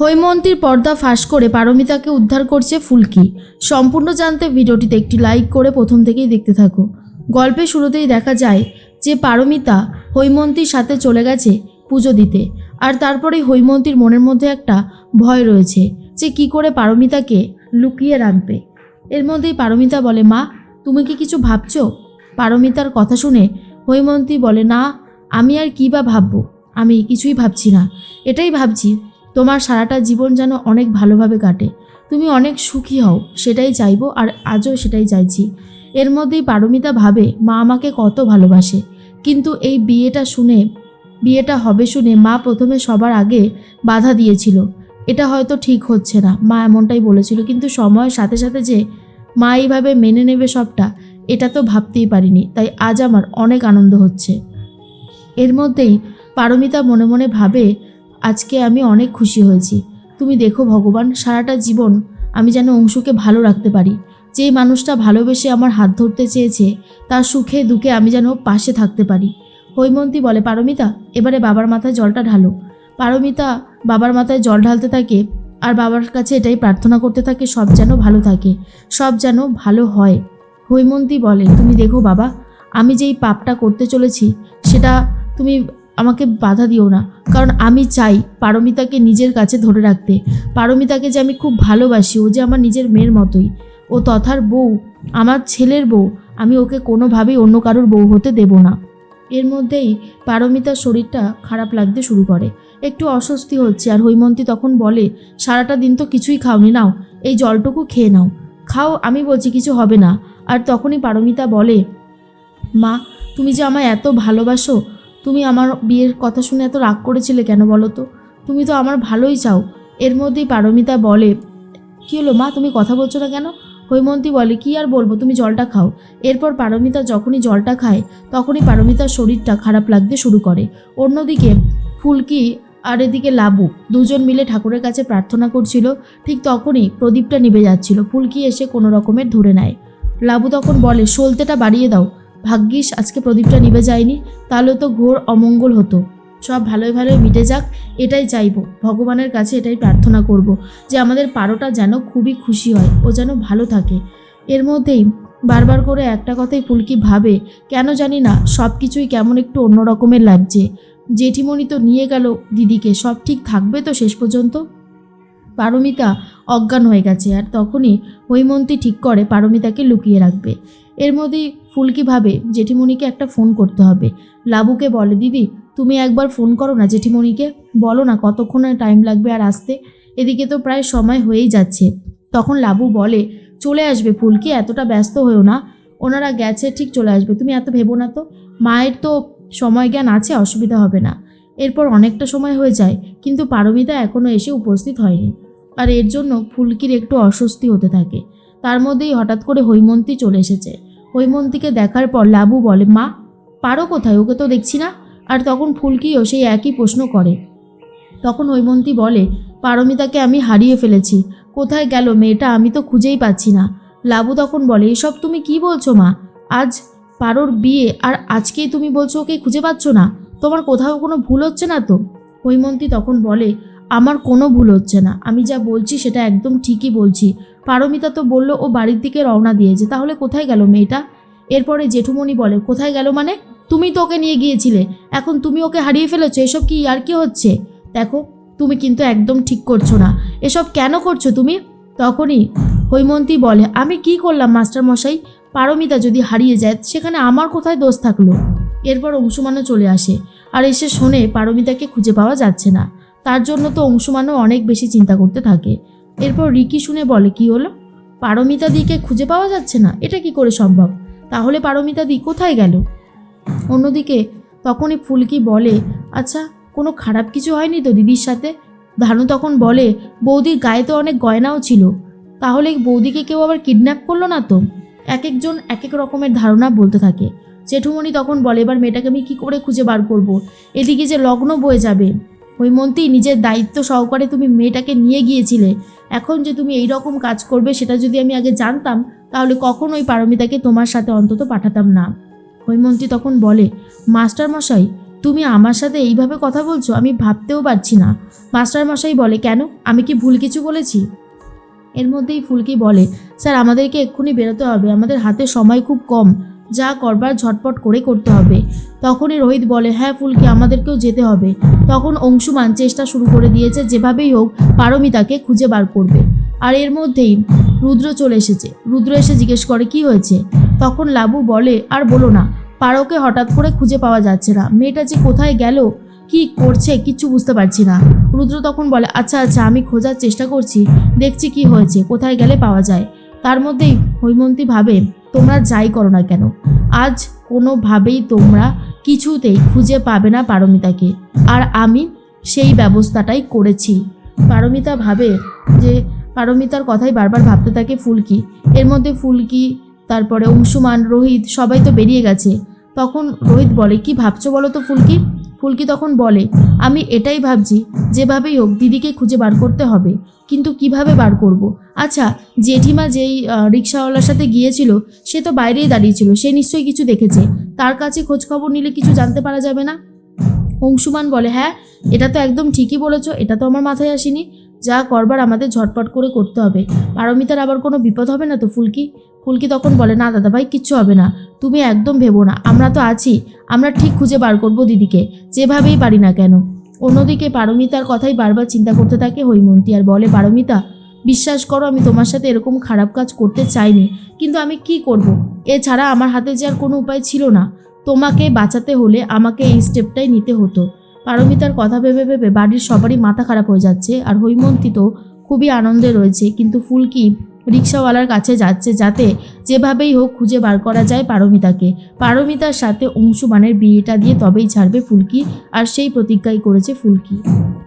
হৈমন্তীর পর্দা ফাঁস করে পারমিতাকে উদ্ধার করছে ফুলকি। সম্পূর্ণ জানতে ভিডিওটিতে একটি লাইক করে প্রথম থেকেই দেখতে থাকো। গল্পের শুরুতেই দেখা যায় যে পারমিতা হৈমন্তীর সাথে চলে গেছে পুজো দিতে আর তারপরে হৈমন্তীর মনের মধ্যে একটা ভয় রয়েছে যে কি করে পারমিতাকে লুকিয়ে রাখবে। এর মধ্যেই পারমিতা বলে, মা, তুমি কি কিছু ভাবছ? পারমিতার কথা শুনে হৈমন্তী বলে, না, আমি আর কী বা ভাববো? আমি কিছুই ভাবছি না। এটাই ভাবছি। তোমার সারাটা জীবন যেন অনেক ভালোভাবে কাটে। তুমি অনেক সুখী হও, সেটাই চাইব আর আজও সেটাই চাইছি। এর মধ্যেই পারমিতা ভাবে, মা আমাকে কত ভালোবাসে। কিন্তু এই বিয়েটা শুনে, বিয়েটা হবে শুনে মা প্রথমে সবার আগে বাধা দিয়েছিল। এটা হয়তো ঠিক হচ্ছে না, মা এমনটাই বলেছিল। কিন্তু সময়ের সাথে সাথে যে মা এইভাবে মেনে নেবে সবটা, এটা তো ভাবতেই পারিনি। তাই আজ আমার অনেক আনন্দ হচ্ছে। এর মধ্যেই পারমিতা মনে মনে ভাবে আজকে আমি অনেক খুশি হয়েছি। তুমি দেখো ভগবান, সারাটা জীবন আমি যেন অংশুকে ভালো রাখতে পারি। যেই মানুষটা ভালোবেসে আমার হাত ধরতে চেয়েছে, তার সুখে দুঃখে আমি যেন পাশে থাকতে পারি। হৈমন্তী বলে, পারমিতা, এবারে বাবার মাথায় জলটা ঢালো। পারমিতা বাবার মাথায় জল ঢালতে থাকে আর বাবার কাছে এটাই প্রার্থনা করতে থাকে, সব যেন ভালো থাকে, সব যেন ভালো হয়। হৈমন্তী বলে, তুমি দেখো বাবা, আমি যেই পাপটা করতে চলেছি, সেটা তুমি আমাকে বাধা দিও না। কারণ আমি চাই পারমিতাকে নিজের কাছে ধরে রাখতে। পারমিতাকে যে আমি খুব ভালোবাসি, ও যে আমার নিজের মেয়ের মতোই। ও তথার বউ, আমার ছেলের বউ। আমি ওকে কোনোভাবেই অন্য কারোর বউ হতে দেব না। এর মধ্যেই পারমিতার শরীরটা খারাপ লাগতে শুরু করে। একটু অস্বস্তি হচ্ছে আর হৈমন্তী তখন বলে, সারাটা দিন তো কিছুই খাওনি, নাও, এই জলটুকু খেয়ে নাও। খাও, আমি বলছি কিছু হবে না। আর তখনই পারমিতা বলে, মা, তুমি যে আমায় এত ভালোবাসো তুমি আমার বিয়ের কথা শুনে এত রাগ করেছিলে কেন বলো তো? তুমি তো আমার ভালোই চাও। এর মধ্যেই পারমিতা বলে, কী হলো মা, তুমি কথা বলছো না কেন? হৈমন্তী বলে, কি আর বলব, তুমি জলটা খাও। এরপর পারমিতা যখনই জলটা খায়, তখনই পারমিতার শরীরটা খারাপ লাগতে শুরু করে। অন্যদিকে ফুলকি আর এদিকে লাবু দুজন মিলে ঠাকুরের কাছে প্রার্থনা করছিল, ঠিক তখনই প্রদীপটা নিভে যাচ্ছিল। ফুলকি এসে কোনো রকমের ধরে নেয়। লাবু তখন বলে, সলতেটা বাড়িয়ে দাও। ভাগ্যিস আজকে প্রদীপটা নিভে যায়নি, তাহলে তো ঘোর অমঙ্গল হতো। সব ভালোই ভালোই মিটে যাক, এটাই চাইব। ভগবানের কাছে এটাই প্রার্থনা করব, যে আমাদের পারোটা যেন খুবই খুশি হয়, ও যেন ভালো থাকে। এর মধ্যেই বারবার করে একটা কথাই ফুলকি ভাবে, কেন জানি না, সব কিছুই কেমন একটু অন্য রকমের লাগছে। জেঠিমণি তো নিয়ে গেল দিদিকে, সব ঠিক থাকবে তো শেষ পর্যন্ত? পারমিতা অজ্ঞান হয়ে গেছে, আর তখনই হৈমন্তী ঠিক করে পারমিতাকে লুকিয়ে রাখবে। এর মধ্যেই ফুলকি ভাবে, জেঠিমণিকে একটা ফোন করতে হবে। লাবুকে বলে, দিদি, তুমি একবার ফোন করো না জেঠিমণিকে। বলো না কতক্ষণ টাইম লাগবে আর আসতে। এদিকে তো প্রায় সময় হয়েই যাচ্ছে। তখন লাবু বলে, চলে আসবে ফুলকি, এতটা ব্যস্ত হয়েও না। ওনারা গেছে, ঠিক চলে আসবে। তুমি এত ভেবো না তো। মায়ের তো সময় জ্ঞান আছে, অসুবিধা হবে না। এরপর অনেকটা সময় হয়ে যায়, কিন্তু পারমিতা এখনও এসে উপস্থিত হয়নি। আর এর জন্য ফুলকির একটু অস্বস্তি হতে থাকে। তার মধ্যেই হঠাৎ করে হৈমন্তী চলে এসেছে। হৈমন্তীকে দেখার পর লাবু বলে, মা, পারো কোথায়? ওকে তো দেখছি না। আর তখন ফুলকিও সেই একই প্রশ্ন করে। তখন হৈমন্তী বলে, পারমিতাকে আমি হারিয়ে ফেলেছি। কোথায় গেল মেয়েটা? আমি তো খুঁজেই পাচ্ছি না। লাবু তখন বলে, এসব তুমি কি বলছো, মা? আজ পারোর বিয়ে, আর আজকেই তুমি বলছো ওকে খুঁজে পাচ্ছ না? তোমার কোথাও কোনো ভুল হচ্ছে না তো? হৈমন্তী তখন বলে, আমার কোনো ভুল হচ্ছে না। আমি যা বলছি সেটা একদম ঠিকই বলছি। পারমিতা তো বলল, ও বাড়ির দিকে রওনা দিয়েছে। তাহলে কোথায় গেল মেয়েটা? এরপরে জেঠুমণি বলে, কোথায় গেল মানে? তুমি তো ওকে নিয়ে গিয়েছিলে। এখন তুমি ওকে হারিয়ে ফেলেছো। এসব কি আর কি হচ্ছে? দেখো, তুমি কিন্তু একদম ঠিক করছ না। এসব কেন করছ তুমি? তখনই হৈমন্তী বলে, আমি কি করলাম মাস্টার মশাই পারমিতা যদি হারিয়ে যায়, সেখানে আমার কোথায় দোষ থাকল? এরপর অংশুমানও চলে আসে। আর এসে শোনে, পারমিতাকে খুঁজে পাওয়া যাচ্ছে না। তার জন্য তো অংশুমানও অনেক বেশি চিন্তা করতে থাকে। এরপর রিকি শুনে বলে, কি হলো? পারমিতা দিকে খুঁজে পাওয়া যাচ্ছে না? এটা কি করে সম্ভব? তাহলে পারমিতা দি কোথায় গেল? অন্যদিকে তখনই ফুলকি বলে আচ্ছা কোনো খারাপ কিছু হয়নি তো দিদির সাথে? ধানু তখন বলে, বৌদির গায়ে তো অনেক গয়নাও ছিল। তাহলে বৌদিকে কেউ আবার কিডন্যাপ করল না তো? এক একজন এক এক রকমের ধারণা বলতে থাকে। জেঠুমণি তখন বলে, এবার মেয়েটাকে আমি কী করে খুঁজে বার করব। এদিকে যে লগ্ন বয়ে যাবে। হৈমন্তী, নিজের দায়িত্ব সহকারে তুমি মেয়েটাকে নিয়ে গিয়েছিলে। এখন যে তুমি এই রকম কাজ করবে, সেটা যদি আমি আগে জানতাম, তাহলে কখনোই ওই পারমিতাকে তোমার সাথে অন্তত পাঠাতাম না। হৈমন্তী তখন বলে মাস্টার মশাই তুমি আমার সাথে এইভাবে কথা বলছো, আমি ভাবতেও পারছি না। মাস্টার মশাই বলে, কেন? আমি কি ভুল কিছু বলেছি? এর মধ্যেই ফুলকি বলে, স্যার, আমাদেরকে এক্ষুনি বেরোতে হবে। আমাদের হাতে সময় খুব কম। যা করবার ঝটপট করে করতে হবে। তখনই রোহিত বলে হ্যাঁ ফুলকে, আমাদেরকেও যেতে হবে। তখন অংশুমান চেষ্টা শুরু করে দিয়েছে, যেভাবেই হোক, পারমিতাকে খুঁজে বার করবে। আর এর মধ্যেই রুদ্র চলে এসেছে। রুদ্র এসে জিজ্ঞেস করে, কি হয়েছে? তখন লাবু বলে, আর বলো না, পারোকে হঠাৎ করে খুঁজে পাওয়া যাচ্ছে না। মেয়েটা যে কোথায় গেল, কি করছে, কিচ্ছু বুঝতে পারছি না। রুদ্র তখন বলে আচ্ছা আচ্ছা আমি খোঁজার চেষ্টা করছি, দেখছি কি হয়েছে, কোথায় গেলে পাওয়া যায়। তার মধ্যেই হৈমন্তী ভাবে তোমরা যাই করো না কেন? আজ কোনোভাবেই তোমরা কিছুতেই খুঁজে পাবে না পারমিতাকে। আর আমি সেই ব্যবস্থাটাই করেছি। পারমিতা ভাবে যে পারমিতার কথাই বারবার ভাবতে থাকে ফুলকি। এর মধ্যে ফুলকি, তারপরে অংশুমান, রোহিত সবাই তো বেরিয়ে গেছে। তখন রোহিত বলে, কি ভাবছ বলো তো ফুলকি? ফুলকি তখন বলে, আমি এটাই ভাবছি, যেভাবেই হোক দিদিকে খুঁজে বার করতে হবে। কিন্তু কীভাবে বার করব। আচ্ছা জেঠিমা যেই রিক্সাওয়ালার সাথে গিয়েছিল, সে তো বাইরেই দাঁড়িয়েছিল সে নিশ্চয়ই কিছু দেখেছে। তার কাছে খোঁজ খবর নিলে কিছু জানতে পারা যাবে না? অংশুমান বলে হ্যাঁ এটা তো একদম ঠিকই বলেছ, এটা তো আমার মাথায় আসেনি। যা করবার আমাদের ঝটপট করে করতে হবে। পারমিতার আবার কোনো বিপদ হবে না তো ফুলকি? ফুলকি তখন বলে, না দাদা ভাই, কিচ্ছু হবে না। তুমি একদম ভেবো না। আমরা তো আছি। আমরা ঠিক খুঁজে বার করব দিদিকে। যেভাবেই পারি না কেন। অন্যদিকে পারমিতার কথাই বারবার চিন্তা করতে থাকে হৈমন্তী আর বলে, পারমিতা, বিশ্বাস করো, আমি তোমার সাথে এরকম খারাপ কাজ করতে চাইনি। কিন্তু আমি কি করব। এছাড়া আমার হাতে যে আর কোনো উপায় ছিল না। তোমাকে বাঁচাতে হলে আমাকে এই স্টেপটাই নিতে হতো। পারমিতার কথা ভেবে ভেবে বাড়ির সবারই মাথা খারাপ হয়ে যাচ্ছে। আর হৈমন্তী তো খুবই আনন্দে রয়েছে। কিন্তু ফুলকি রিক্সাওয়ালার কাছে যাচ্ছে যাতে যেভাবেই হোক খুঁজে বার করা যায় পারমিতাকে। পারমিতার সাথে অংশুমানের বিয়েটা দিয়ে তবেই ছাড়বে ফুলকি, আর সেই প্রতিজ্ঞাই করেছে ফুলকি।